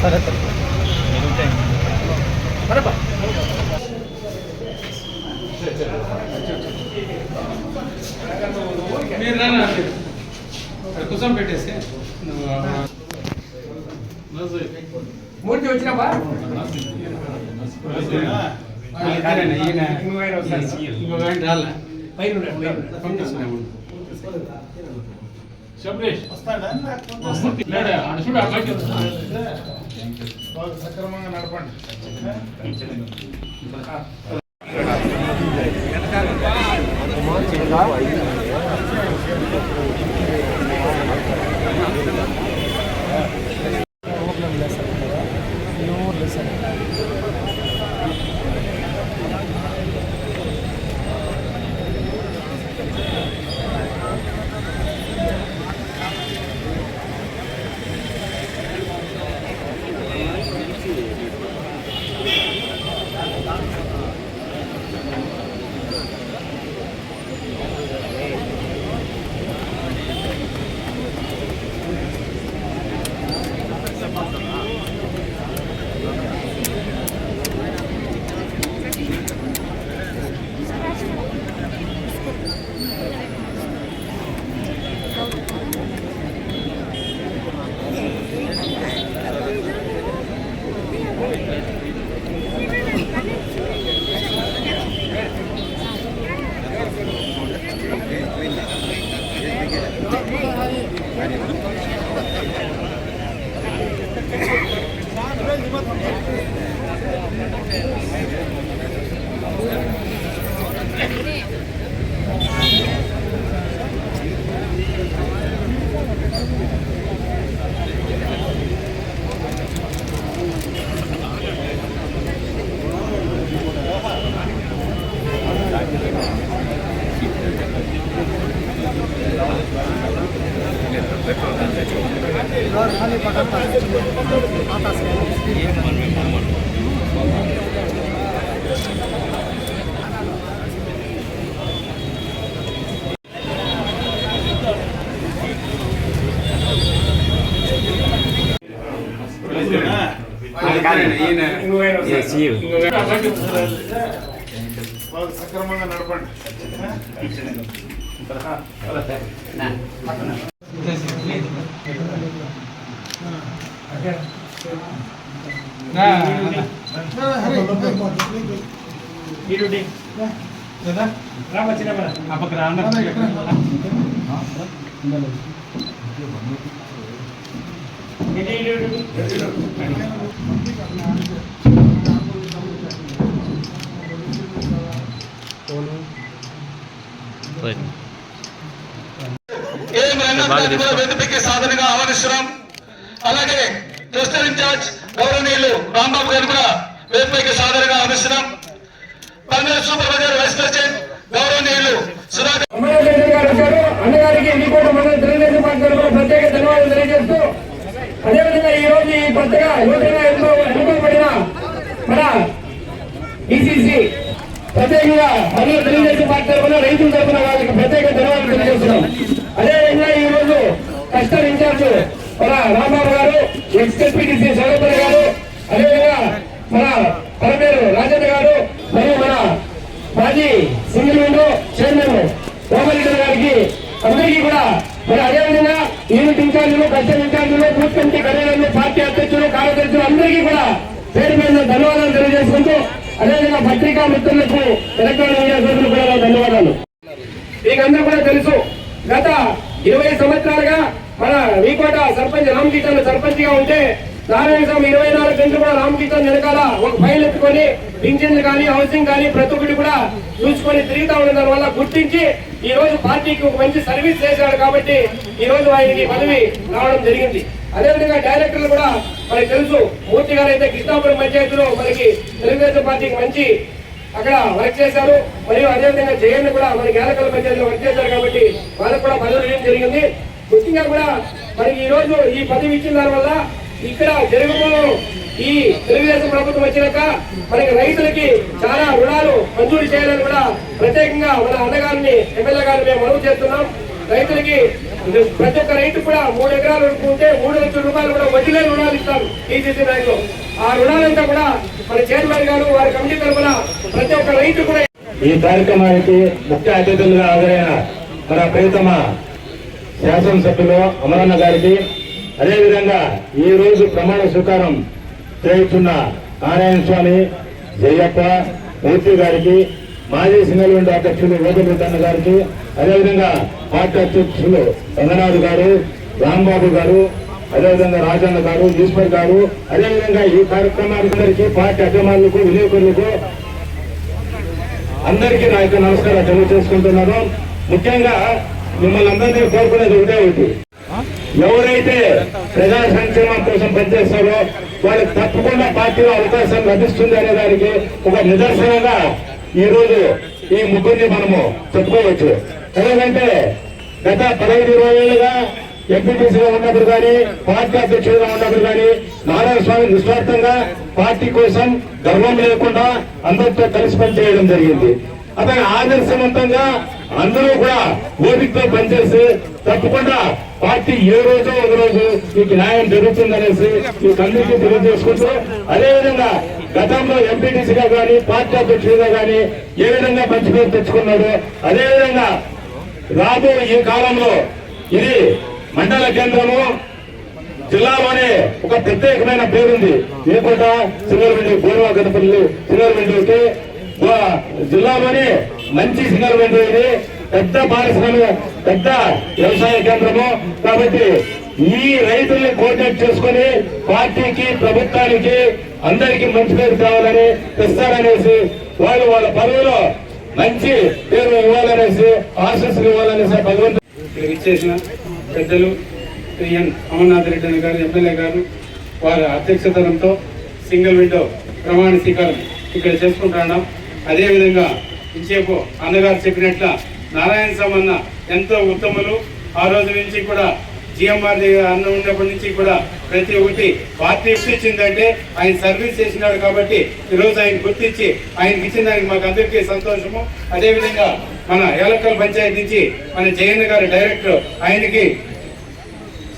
సరే మీరు రానా? మీరు కూర్చొని పెట్టేసి. నువ్వు నోజు. మూర్తి వచ్చినావా ఆ, ఇద్దరేనా? ఈయన ఇంకొక ఆయన వస్తాడు. ఇంకొక ఆయన రాలే పైన ఉన్నాడు, పైన ఉన్నాడు. పంపిస్తున్నాము శబరీష్ లేడా ఆడ చూడు ఆ బయట సక్రమంగా నడపండి ఆ, సక్రమంగా నడపండి రా, ఈడుండి. రామా చిన్నమ్మ. ఆ పక్క రా, అన్న. వేదికకి సాధనగా ఆహ్వానిస్తున్నాం. అలాగే క్లస్టర్ ఇన్ఛార్జ్ గౌరవనీయులు రాంబాబు గారు కూడా వేదికకి సాధనగా ఆహ్వానిస్తున్నాం. బంగారు సూపర్వైజర్ వైస్ ప్రెసిడెంట్ గౌరవనీయులు సుధాకర్ అన్నగారికి కూడా మన తెలుగుదేశం పార్టీ తరఫున ప్రత్యేక ధన్యవాదాలు తెలియజేస్తూ అదేవిధంగా ఈ రోజు ఈ కొత్తగా యువతగా ఎన్నో ఎన్నుకోబడిన మన డిసిసి ప్రత్యేకంగా మరియు తెలుగుదేశం పార్టీ తరఫున రైతుల తరఫున వాళ్ళకి ప్రత్యేక ధన్యవాదాలు తెలియజేస్తున్నాం. అదేవిధంగా ఈ రోజు కస్టర్ ఇన్ఛార్జ్ మన రాంబాబు గారు ఎక్స్ డిసి సౌరభ్య గారు అదేవిధంగా మన పరమేరు రాజేంద్ర గారు మరియు మన మాజీ సింగిల్ విండో చైర్మన్ కోమరెడ్డి గారికి అందరికీ కూడా మరి అదేవిధంగా యూనిట్ ఇన్ఛార్జీలు కస్టమ్ ఇన్ఛార్జీలు బూత్ కమిటీ కన్వీనర్లు పార్టీ అధ్యక్షులు కార్యదర్శులు అందరికీ కూడా పేరు మీద ధన్యవాదాలు తెలియజేసుకుంటూ అదేవిధంగా పత్రికా మిత్రులకు తెలంగాణ మీడియా సోదరులకు కూడా ధన్యవాదాలు. మీకు అందరూ కూడా తెలుసు గత ఇరవై సంవత్సరాలుగా మన వీకోట సర్పంచ్ రామ్ కిషన్ సర్పంచ్గా ఉంటే నారాయణ ఇరవై నాలుగు గంటలు కూడా రామకృష్ణ వెనకాల ఒక ఫైల్ ఎత్తుకొని పింఛన్లు కానీ హౌసింగ్ కానీ ప్రతి ఒక్కటి కూడా చూసుకొని తిరుగుతా ఉన్న దాని వల్ల గుర్తించి ఈ రోజు పార్టీకి ఒక మంచి సర్వీస్ చేశాడు కాబట్టి ఈ రోజు ఆయనకి పదవి రావడం జరిగింది. అదేవిధంగా డైరెక్టర్లు కూడా మనకి తెలుసు మూర్తి గారు అయితే కృష్ణాపురం పంచాయతీలో మనకి తెలుగుదేశం పార్టీకి మంచి అక్కడ వర్క్ చేశారు. మరియు అదేవిధంగా జగన్ కూడా మనకి ఏలకల పంచాయతీలో వర్క్ చేశారు కాబట్టి వాళ్ళకు కూడా పదవి జరిగింది. ముఖ్యంగా కూడా మనకి ఈ రోజు ఈ పదవి ఇచ్చిన దాని వల్ల ఇక్కడ జరగబో ఈ తెలుగుదేశం ప్రభుత్వం వచ్చినాక మనకి రైతులకి చాలా రుణాలు మంజూరు చేయాలని కూడా ప్రత్యేకంగా మన అన్నగారిని ఎమ్మెల్యే గారిని మేము మనవి చేస్తున్నాం. రైతులకి ప్రతి ఒక్క రైతు కూడా మూడు ఎకరాలు ఉంటే మూడు లక్షల రూపాయలు కూడా వడ్డీ లేని రుణాలు ఇస్తాం టీసీసీ బ్యాంక్లో ఆ రుణాలంతా కూడా మన చైర్మన్ గారు వారి కమిటీ తరఫున ప్రతి ఒక్క రైతు కూడా ఈ కార్యక్రమానికి ముఖ్య అతిథులుగా హాజరైన మన ప్రియతమ శాసనసభ్యులు అమరన్న గారికి అదేవిధంగా ఈ రోజు ప్రమాణ స్వీకారం చేస్తున్న నారాయణ స్వామి జయప్ప మూర్తి గారికి మాజీ సింగల్ అధ్యక్షులు వేదభూతన్న గారికి అదేవిధంగా పార్టీ అధ్యక్షులు రంగనాథ్ గారు రాంబాబు గారు అదేవిధంగా రాజన్న గారు ఈశ్వర్ గారు అదేవిధంగా ఈ కార్యక్రమానికి పార్టీ అభిమానులకు వినియోగకులకు అందరికీ నా యొక్క నమస్కారాలు తెలియజేసుకుంటున్నాను. ముఖ్యంగా మిమ్మల్ని అందరినీ కోరుకునేది ఒకటే ఒకటి ఎవరైతే ప్రజా సంక్షేమం కోసం పనిచేస్తారో వాళ్ళకి తప్పకుండా పార్టీలో అవకాశం లభిస్తుంది అనే దానికి ఒక నిదర్శనంగా ఈ రోజు ఈ ముగ్గురిని మనము చెప్పుకోవచ్చు. ఎందుకంటే గత పదహైదు ఇరవై ఏళ్ళుగా ఎంపీటీసీగా ఉన్నప్పుడు కానీ పార్టీ అధ్యక్షుడిగా ఉన్నప్పుడు కానీ నారాయణ స్వామి నిస్వార్థంగా పార్టీ కోసం గర్వం లేకుండా అందరితో కలిసి పనిచేయడం జరిగింది. అతను ఆదర్శవంతంగా అందరూ కూడా ఓపికతో పనిచేసి తప్పకుండా పార్టీ ఏ రోజో ఒక రోజు మీకు న్యాయం జరుగుతుందనేసి మీకు అందరికీ తెలియజేసుకుంటూ అదేవిధంగా గతంలో ఎంపీటీసీగా కానీ పార్టీ అధ్యక్షుడిగా కానీ ఏ విధంగా మంచి పేరు తెచ్చుకున్నాడో అదేవిధంగా రాబో ఈ కాలంలో ఇది మండల కేంద్రము జిల్లాలోనే ఒక ప్రత్యేకమైన పేరుంది. ఏకోట సింగరవెండి పూర్వ గణపల్లి సింగరవెండికి జిల్లాలోనే మంచి సిగ్నల్ పెట్టేది పెద్ద పారిశ్రామిక పెద్ద వ్యవసాయ కేంద్రము. కాబట్టి ఈ రైతుల్ని కోఆర్డినేట్ చేసుకుని పార్టీకి ప్రభుత్వానికి అందరికీ మంచి పేరు కావాలని తెస్తారనేసి వాళ్ళు వాళ్ళ పదవిలో మంచి పేరు ఇవ్వాలనేసి ఆశస్సులు ఇవ్వాలనేసి భగవంతుడు ఇక్కడికి ఇచ్చేసిన పెద్దలు ఎన్ అమర్నాథ్ రెడ్డి గారు ఎమ్మెల్యే గారు వారి అధ్యక్షతనంతో సింగిల్ విండో ప్రమాణ స్వీకారం ఇక్కడ చేసుకుంటున్నాం అదేవిధంగా ఇంచేపు అన్నగారు చెప్పినట్ల నారాయణ సమన్న ఎంతో ఉత్తములు. ఆ రోజు నుంచి కూడా జిఎంఆర్ అన్న ఉన్నప్పటి నుంచి కూడా ప్రతి ఒక్కటి పార్టీ ఇచ్చిందంటే ఆయన సర్వీస్ చేసినాడు కాబట్టి ఈరోజు ఆయన గుర్తించి ఆయనకి ఇచ్చిన దానికి మాకు అందరికీ సంతోషము. అదేవిధంగా మన ఏలక్కల్ పంచాయతీ నుంచి మన జయన్న గారు డైరెక్టర్ ఆయనకి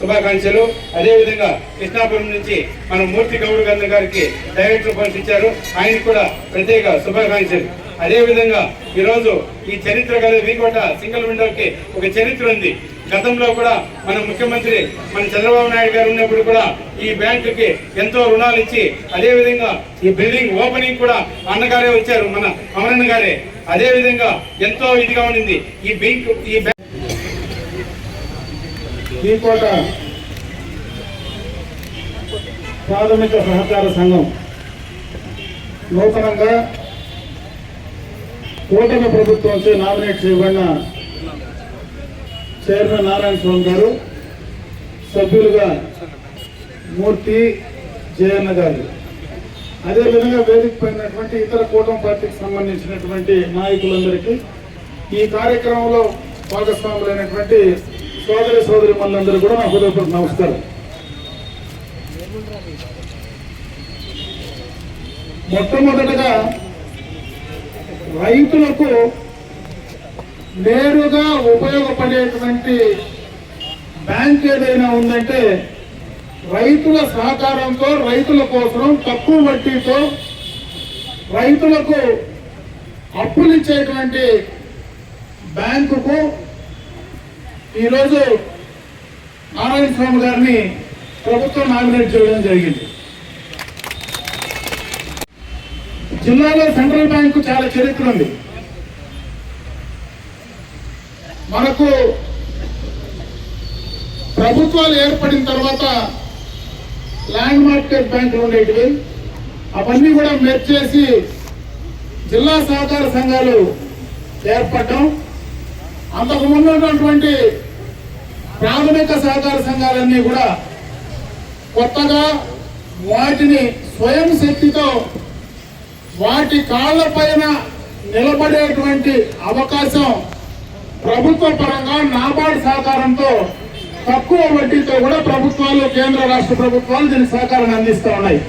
శుభాకాంక్షలు. అదేవిధంగా కృష్ణాపురం నుంచి మన మూర్తి గౌడ్ గంధ గారికి డైరెక్టర్ పోస్ట్ ఇచ్చారు. ఆయనకు కూడా ప్రత్యేక శుభాకాంక్షలు. అదేవిధంగా ఈరోజు ఈ చరిత్ర గల వీకోట సింగిల్ విండోకి ఒక చరిత్ర ఉంది. గతంలో కూడా మన ముఖ్యమంత్రి మన చంద్రబాబు నాయుడు గారు ఉన్నప్పుడు కూడా ఈ బ్యాంకుకి ఎంతో రుణాలు ఇచ్చి అదేవిధంగా ఈ బిల్డింగ్ ఓపెనింగ్ కూడా అన్నగారే వచ్చారు మన అమరన్న గారే. అదేవిధంగా ఎంతో ఇదిగా ఉండింది. ఈ బ్యాంక్ ఈ బ్యాంక్ ఈ కోట ప్రాథమిక సహకార సంఘం నూతనంగా కూటమి ప్రభుత్వంచే నామినేట్ చేయబడిన చైర్మన్ నారాయణ స్వామి గారు సభ్యులుగా మూర్తి జయన్న గారు. అదేవిధంగా వేదిక పడినటువంటి ఇతర కూటమి పార్టీకి సంబంధించినటువంటి నాయకులందరికీ ఈ కార్యక్రమంలో భాగస్వాములైనటువంటి సోదరి సోదరి మనందరూ కూడా నా హృదయపూర్వక నమస్కారం. మొట్టమొదటిగా రైతులకు నేరుగా ఉపయోగపడేటువంటి బ్యాంక్ ఏదైనా ఉందంటే రైతుల సహకారంతో రైతుల కోసం తక్కువ వడ్డీతో రైతులకు అప్పులిచ్చేటువంటి బ్యాంకుకు ఈరోజు నారాయణ స్వామి గారిని ప్రభుత్వం నామినేట్ చేయడం జరిగింది. జిల్లాలో సెంట్రల్ బ్యాంకు చాలా చరిత్ర ఉంది. మనకు ప్రభుత్వాలు ఏర్పడిన తర్వాత ల్యాండ్ మార్కెట్ బ్యాంకులు ఉండేటివి. అవన్నీ కూడా మెర్జ్ చేసి జిల్లా సహకార సంఘాలు ఏర్పడటం అంతకు ముందు ఉన్నటువంటి ప్రాథమిక సహకార సంఘాలన్నీ కూడా కొత్తగా వాటిని స్వయం శక్తితో వాటి కాళ్ళ పైన నిలబడేటువంటి అవకాశం ప్రభుత్వ పరంగా నాబార్డ్ సహకారంతో తక్కువ వడ్డీతో కూడా ప్రభుత్వాలు కేంద్ర రాష్ట్ర ప్రభుత్వాలు దీనికి సహకారాన్ని అందిస్తూ ఉన్నాయి.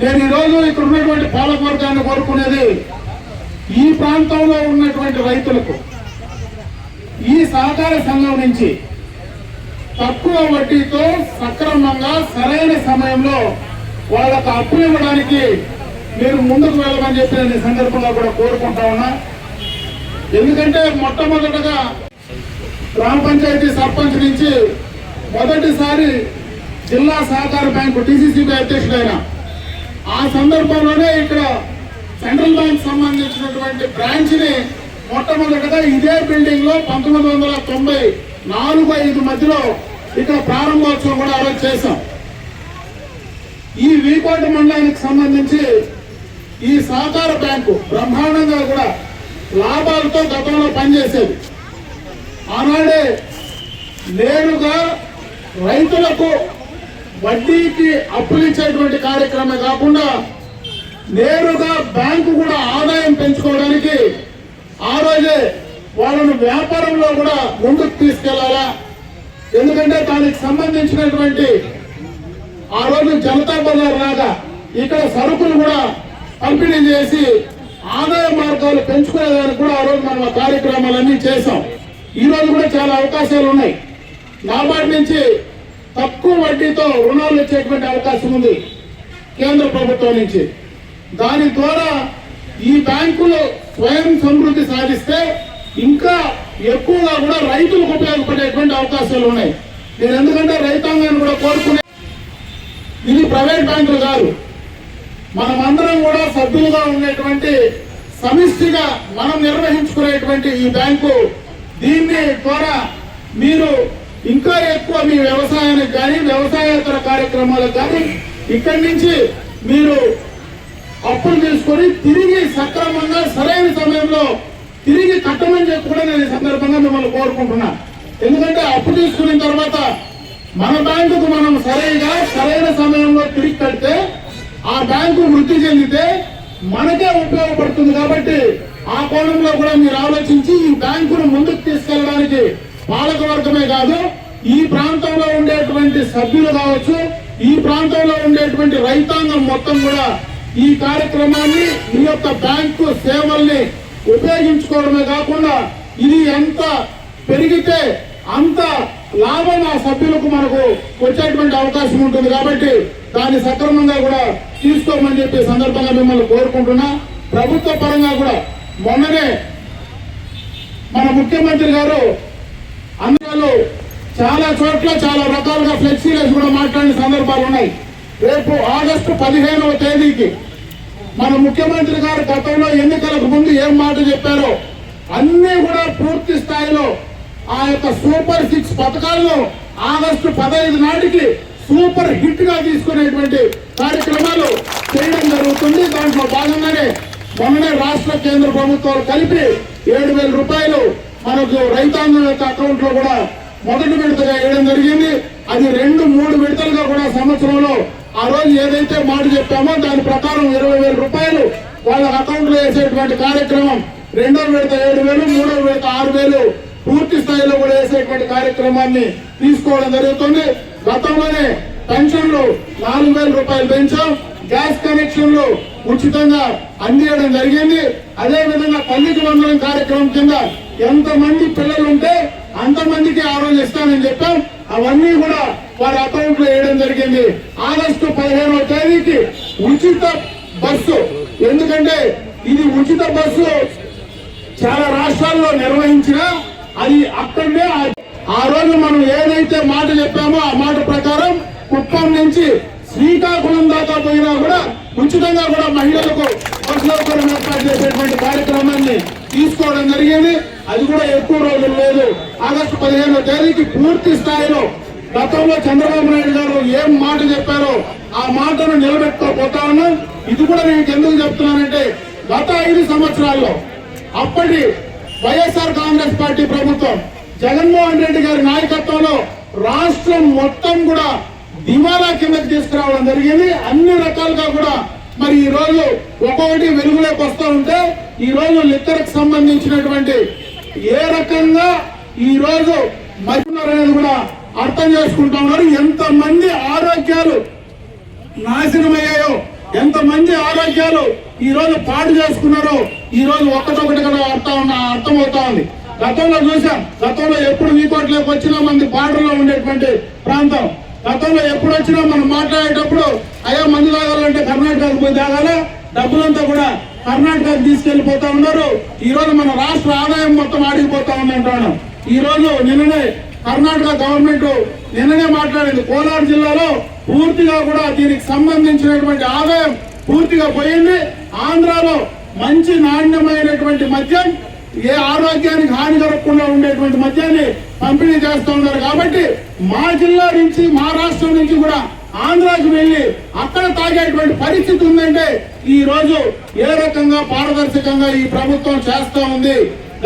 నేను ఈ రోజు ఇక్కడ ఉన్నటువంటి పాలకవర్గాన్ని కోరుకునేది ఈ ప్రాంతంలో ఉన్నటువంటి రైతులకు ఈ సహకార సంఘం నుంచి తక్కువ వడ్డీతో సక్రమంగా సరైన సమయంలో వాళ్ళకు అప్పు ఇవ్వడానికి మీరు ముందుకు వెళ్ళమని చెప్పి నేను ఈ సందర్భంగా కూడా కోరుకుంటా ఉన్నా. ఎందుకంటే మొట్టమొదటగా గ్రామ పంచాయతీ సర్పంచ్ నుంచి మొదటిసారి జిల్లా సహకార బ్యాంకు టీసీసీబీ అధ్యక్షుడైన. ఆ సందర్భంలోనే ఇక్కడ సెంట్రల్ బ్యాంక్ సంబంధించినటువంటి బ్రాంచ్ని మొట్టమొదటగా ఇదే బిల్డింగ్లో పంతొమ్మిది వందల తొంభై నాలుగు ఐదు మధ్యలో ఇక్కడ ప్రారంభోత్సవం కూడా ఆ చేశాం. ఈ వీకోట మండలానికి సంబంధించి ఈ సహకార బ్యాంకు బ్రహ్మాండంగా కూడా లాభాలతో గతంలో పనిచేసేది. ఆనాడే నేరుగా రైతులకు వడ్డీకి అప్పులు ఇచ్చేటువంటి కార్యక్రమం కాకుండా నేరుగా బ్యాంకు కూడా ఆదాయం పెంచుకోవడానికి ఆ రోజే వాళ్ళను వ్యాపారంలో కూడా ముందుకు తీసుకెళ్ళాలా? ఎందుకంటే దానికి సంబంధించినటువంటి ఆ రోజు జనతా బజార్ లాగా ఇక్కడ సరుకులు కూడా పంపిణీ చేసి ఆదాయ మార్గాలు పెంచుకునేదానికి కూడా ఆ రోజు మనం ఆ కార్యక్రమాలన్నీ చేశాం. ఈ రోజు కూడా చాలా అవకాశాలు ఉన్నాయి. నాబార్డు నుంచి తక్కువ వడ్డీతో రుణాలు ఇచ్చేటువంటి అవకాశం ఉంది కేంద్ర ప్రభుత్వం నుంచి. దాని ద్వారా ఈ బ్యాంకులు స్వయం సమృద్ధి సాధిస్తే ఇంకా ఎక్కువగా కూడా రైతులకు ఉపయోగపడేటువంటి అవకాశాలు ఉన్నాయి. నేను ఎందుకంటే రైతాంగాన్ని కూడా కోరుకునే ఇది ప్రైవేట్ బ్యాంకులు కాదు. మనమందరం కూడా సభ్యులుగా ఉండేటువంటి సమిష్టిగా మనం నిర్వహించుకునేటువంటి ఈ బ్యాంకు దీన్ని ద్వారా మీరు ఇంకా ఎక్కువ మీ వ్యవసాయానికి కానీ వ్యవసాయేతర కార్యక్రమాలకు కానీ ఇక్కడి నుంచి మీరు అప్పులు తీసుకొని తిరిగి సక్రమంగా సరైన సమయంలో తిరిగి కట్టమని చెప్పి కూడా నేను ఈ సందర్భంగా మిమ్మల్ని కోరుకుంటున్నా. ఎందుకంటే అప్పు తీసుకున్న తర్వాత మన బ్యాంకుకు మనం సరైన సరైన సమయంలో తిరిగి కడితే ఆ బ్యాంకు వృద్ధి చెందితే మనకే ఉపయోగపడుతుంది కాబట్టి ఆ కోణంలో కూడా మీరు ఆలోచించి ఈ బ్యాంకును ముందుకు తీసుకెళ్ళడానికి పాలక వర్గమే కాదు ఈ ప్రాంతంలో ఉండేటువంటి సభ్యులు కావచ్చు ఈ ప్రాంతంలో ఉండేటువంటి రైతాంగం మొత్తం కూడా ఈ కార్యక్రమాన్ని ఈ యొక్క బ్యాంకు సేవల్ని ఉపయోగించుకోవడమే కాకుండా ఇది ఎంత పెరిగితే అంత లాభం ఆ సభ్యులకు మనకు వచ్చేటువంటి అవకాశం ఉంటుంది కాబట్టి దాన్ని సక్రమంగా కూడా తీసుకోమని చెప్పి సందర్భంగా మిమ్మల్ని కోరుకుంటున్నా. ప్రభుత్వ పరంగా కూడా మొన్ననే మన ముఖ్యమంత్రి గారు అందులో చాలా చోట్ల చాలా రకాలుగా ఫ్లెక్సీలెస్ కూడా మాట్లాడిన సందర్భాలు ఉన్నాయి. రేపు ఆగస్టు పదిహేనవ తేదీకి మన ముఖ్యమంత్రి గారు గతంలో ఎన్నికలకు ముందు ఏం మాట చెప్పారో అన్నీ కూడా పూర్తి స్థాయిలో ఆ యొక్క సూపర్ సిక్స్ పథకాలను ఆగస్టు పదహైదు నాటికి సూపర్ హిట్గా తీసుకునేటువంటి కార్యక్రమాలు చేయడం జరుగుతుంది. దాంట్లో భాగంగానే మొన్ననే రాష్ట్ర కేంద్ర ప్రభుత్వాలు కలిపి ఏడు వేల రూపాయలు మనకు రైతాంగం యొక్క అకౌంట్లో కూడా మొదటి విడతగా వేయడం జరిగింది. అది రెండు మూడు విడతలుగా కూడా సంవత్సరంలో ఆ రోజు ఏదైతే మాట చెప్పామో దాని ప్రకారం ఇరవై వేల రూపాయలు వాళ్ళ అకౌంట్లో వేసేటువంటి కార్యక్రమం రెండో విడత ఏడు వేలు మూడో విడత ఆరు వేలు పూర్తి స్థాయిలో కూడా వేసేటువంటి కార్యక్రమాన్ని తీసుకోవడం జరుగుతుంది. గతంలోనే పెన్షన్లు నాలుగు వేల రూపాయలు పెంచాం. గ్యాస్ కనెక్షన్లు ఉచితంగా అందియడం జరిగింది. అదే విధంగా తల్లికి వందనం కార్యక్రమం కింద ఎంత మంది పిల్లలు ఉంటే అంతమందికి ఆ రోజు ఇస్తానని చెప్పాం. అవన్నీ కూడా వారి అకౌంట్లో వేయడం జరిగింది. ఆగస్టు పదిహేనవ తేదీకి ఉచిత బస్సు. ఎందుకంటే ఇది ఉచిత బస్సు చాలా రాష్ట్రాల్లో నిర్వహించిన అది అక్కడనే ఆ- రోజు మనం ఏదైతే మాట చెప్పామో ఆ మాట ప్రకారం కుప్పం నుంచి శ్రీకాకుళం దాకా పోయినా కూడా ఉచితంగా కూడా మహిళలకు బస్ సౌకర్యం ఏర్పాటు చేసేటువంటి కార్యక్రమాన్ని తీసుకోవడం జరిగింది. అది కూడా ఎక్కువ రోజులు లేదు. ఆగస్టు పదిహేనో తేదీకి పూర్తి స్థాయిలో గతంలో చంద్రబాబు నాయుడు గారు ఏం మాట చెప్పారో ఆ మాటను నిలబెట్టుకోపోతా ఉన్నాం. ఇది కూడా నేను ఎందుకు చెప్తున్నానంటే గత ఐదు సంవత్సరాల్లో అప్పటి వైఎస్ఆర్ కాంగ్రెస్ పార్టీ ప్రభుత్వం జగన్మోహన్ రెడ్డి గారి నాయకత్వంలో రాష్ట్రం మొత్తం కూడా దివాలా కిందకి తీసుకురావడం జరిగింది. అన్ని రకాలుగా కూడా మరి ఈ రోజు ఒక్కొక్కటి వెలుగులోకి వస్తూ ఉంటే ఈ రోజు లిక్కర్కి సంబంధించినటువంటి ఏ రకంగా ఈ రోజు మరిన్నారు కూడా అర్థం చేసుకుంటా ఉన్నారు. ఎంతమంది ఆరోగ్యాలు నాశనమయ్యాయో ఎంతమంది ఆరోగ్యాలు ఈ రోజు పాడు చేసుకున్నారో ఈ రోజు ఒక్కటొకటి కూడా అర్థం అర్థమవుతా ఉంది. గతంలో చూసాం. గతంలో ఎప్పుడు వీకోట్లోకి వచ్చినా మంది బార్డర్లో ఉండేటువంటి ప్రాంతం. గతంలో ఎప్పుడు వచ్చినా మనం మాట్లాడేటప్పుడు అయ్యా మందు తాగాలంటే కర్ణాటకకు పోయి తాగాలా? డబ్బులంతా కూడా కర్ణాటకకు తీసుకెళ్ళిపోతా ఉన్నారు. ఈ రోజు మన రాష్ట్ర ఆదాయం మొత్తం ఆడిపోతా ఉందంటాను ఈ రోజు నిన్ననే కర్ణాటక గవర్నమెంట్ నిన్ననే మాట్లాడింది. కోలార్ జిల్లాలో పూర్తిగా కూడా దీనికి సంబంధించినటువంటి ఆదాయం పూర్తిగా పోయింది. ఆంధ్రాలో మంచి నాణ్యమైనటువంటి మద్యం ఏ ఆరోగ్యానికి హాని జరగకుండా ఉండేటువంటి మద్యాన్ని పంపిణీ చేస్తూ ఉన్నారు. కాబట్టి మా జిల్లా నుంచి మా రాష్ట్రం నుంచి కూడా ఆంధ్రాకి వెళ్ళి అక్కడ తాగేటువంటి పరిస్థితి ఉందంటే ఈ రోజు ఏ రకంగా పారదర్శకంగా ఈ ప్రభుత్వం చేస్తూ ఉంది?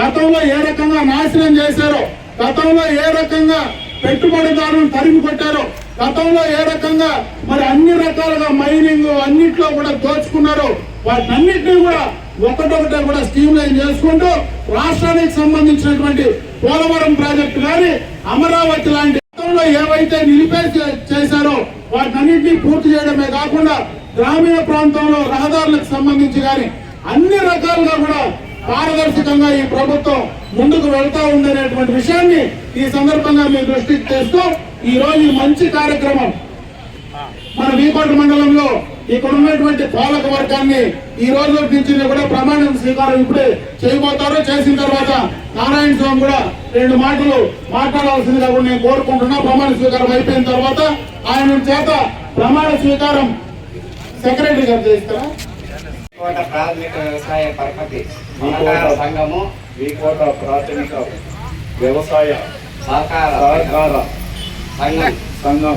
గతంలో ఏ రకంగా నాశనం చేశారో గతంలో ఏ రకంగా పెట్టుబడిదారులను తరిమి కొట్టారో గతంలో ఏ రకంగా మరి అన్ని రకాలుగా మైనింగ్ అన్నిట్లో కూడా దోచుకున్నారో వాటన్నిటిని కూడా ఒకటొకటి కూడా స్ట్రీమ్ లైన్ చేసుకుంటూ రాష్ట్రానికి సంబంధించినటువంటి పోలవరం ప్రాజెక్టు కానీ అమరావతి లాంటి ఏవైతే నిలిపేసి చేశారో వాటినన్నింటినీ పూర్తి చేయడమే కాకుండా గ్రామీణ ప్రాంతంలో రహదారులకు సంబంధించి కానీ అన్ని రకాలుగా కూడా పారదర్శకంగా ఈ ప్రభుత్వం ముందుకు వెళ్తా ఉందనేటువంటి విషయాన్ని ఈ సందర్భంగా మీ దృష్టికి తెస్తూ ఈ రోజు ఈ మంచి కార్యక్రమం మన వీకోట మండలంలో ఇక్కడ ఉన్నటువంటి పాలక వర్గాన్ని ఈ రోజు నుంచి కూడా ప్రమాణ స్వీకారం ఇప్పుడే చేయబోతారు. చేసిన తర్వాత నారాయణ స్వామి కూడా రెండు మాటలు మాట్లాడాల్సిందిగా కూడా నేను కోరుకుంటున్నా. ప్రమాణ స్వీకారం అయిపోయిన తర్వాత ఆయన చేత ప్రమాణ స్వీకారం సెక్రటరీ గారు చేస్తారా కోట ప్రాథమిక వ్యవసాయ పరపతి సంఘము వికోట ప్రాథమిక వ్యవసాయ సహకార సహకార సంఘం. సంఘం.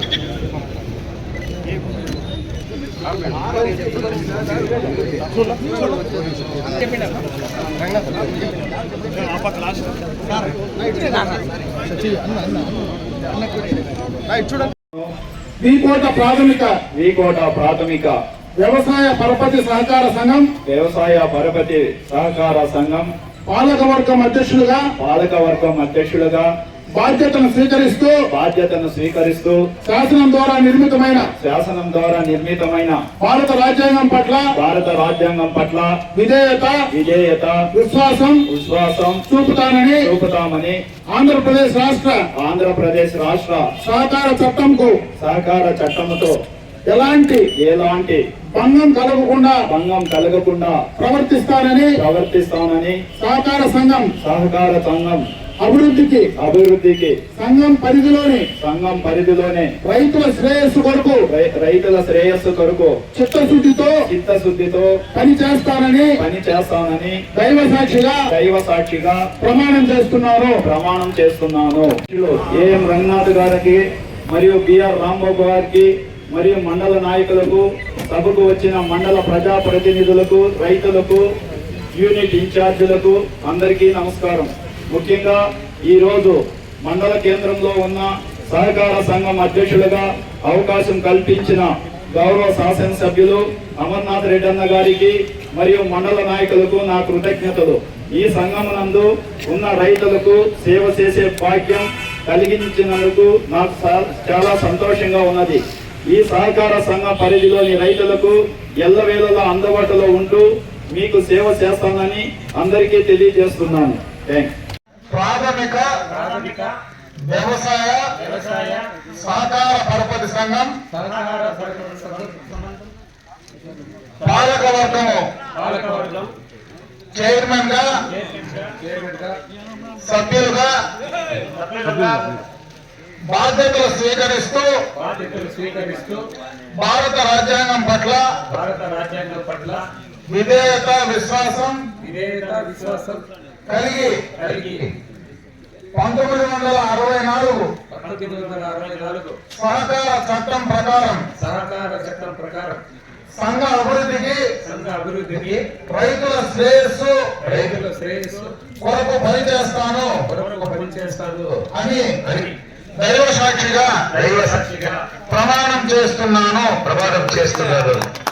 వీకోట ప్రాథమిక. వికోట ప్రాథమిక. వ్యవసాయ పరపతి సహకార సంఘం. వ్యవసాయ పరపతి సహకార సంఘం. పాలకవర్గం అధ్యక్షులుగా. పాలకవర్గం అధ్యక్షులుగా. బాధ్యతను స్వీకరిస్తూ బాధ్యతను స్వీకరిస్తూ శాసనం ద్వారా నిర్మితమైన శాసనం ద్వారా నిర్మితమైన భారత రాజ్యాంగం పట్ల భారత రాజ్యాంగం పట్ల విధేయత విధేయత విశ్వాసం విశ్వాసం చూపుతానని చూపుతామని ఆంధ్రప్రదేశ్ రాష్ట్ర ఆంధ్రప్రదేశ్ రాష్ట్ర సహకార చట్టంకు సహకార చట్టంతో ఎలాంటి ఎలాంటి భంగం కలగకుండా భంగం కలగకుండా ప్రవర్తిస్తానని ప్రవర్తిస్తానని సహకార సంఘం సహకార సంఘం అభివృద్ధికి అభివృద్ధికి. సంఘం పరిధిలోని సంఘం పరిధిలోనే. రైతుల శ్రేయస్సు కొరకు రైతుల శ్రేయస్సు కొరకు. చిత్తశుద్ధితో చిత్తశుద్ధితో పని చేస్తానని పని చేస్తానని దైవ సాక్షిగా దైవ సాక్షిగా ప్రమాణం చేస్తున్నారు ప్రమాణం చేస్తున్నాను. ఏఎం రంగనాథ్ గారికి మరియు బిఆర్ రాంబాబు గారికి మరియు మండల నాయకులకు సభకు వచ్చిన మండల ప్రజా ప్రతినిధులకు రైతులకు యూనిట్ ఇన్ఛార్జీలకు అందరికీ నమస్కారం. ముఖ్యంగా ఈరోజు మండల కేంద్రంలో ఉన్న సహకార సంఘం అధ్యక్షులుగా అవకాశం కల్పించిన గౌరవ శాసనసభ్యులు అమర్నాథ్ రెడ్డన్న గారికి మరియు మండల నాయకులకు నా కృతజ్ఞతలు. ఈ సంఘమునందు ఉన్న రైతులకు సేవ చేసే భాగ్యం కలిగించినందుకు నాకు చాలా సంతోషంగా ఉన్నది. ఈ సహకార సంఘ పరిధిలోని రైతులకు ఎల్లవేళలా అందుబాటులో ఉంటూ మీకు సేవ చేస్తానని అందరికీ తెలియజేస్తున్నాను. థ్యాంక్స్ ప్రాథమిక వ్యవసాయ సహకార పరపతి సంఘం పాలక వర్గము చైర్మన్గా సభ్యులుగా బాధ్యతలు స్వీకరిస్తూ బాధ్యతలు స్వీకరిస్తూ భారత రాజ్యాంగం పట్ల భారత రాజ్యాంగం పట్ల విధేయత విశ్వాసం విధేయత విశ్వాసం కలిగి. పంతొమ్మిది వందల అరవై నాలుగు. సహకార చట్టం ప్రకారం. సహకార చట్టం ప్రకారం. సంఘ అభివృద్ధికి సంఘ అభివృద్ధికి రైతుల శ్రేయస్సు. రైతుల శ్రేయస్సు. కొరకు పనిచేస్తాను కొరకు పనిచేస్తాడు అని దైవ సాక్షిగా దైవ సాక్షిగా ప్రమాణం చేస్తున్నాను. ప్రమాణం చేస్తున్నారు.